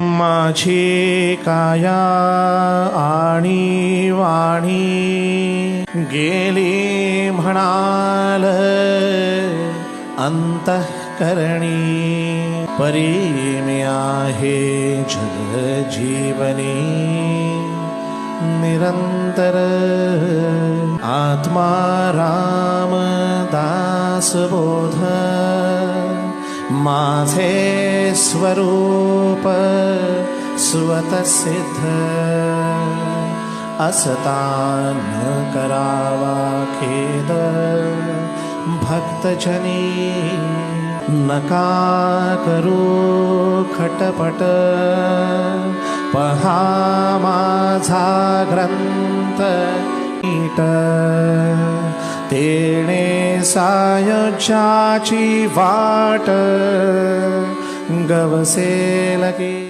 माझी काया आणि वाणी गेली म्हणाल अंतःकरणी परी मी आहे जग जीवनी निरंतर आत्मा रामदास बोध माझे स्वरूप स्वतसिद्ध असता न करावा खेद भक्तजनी नका करू खटपट पहा नीट तेणे सायोच्याची वाट गवसेलकी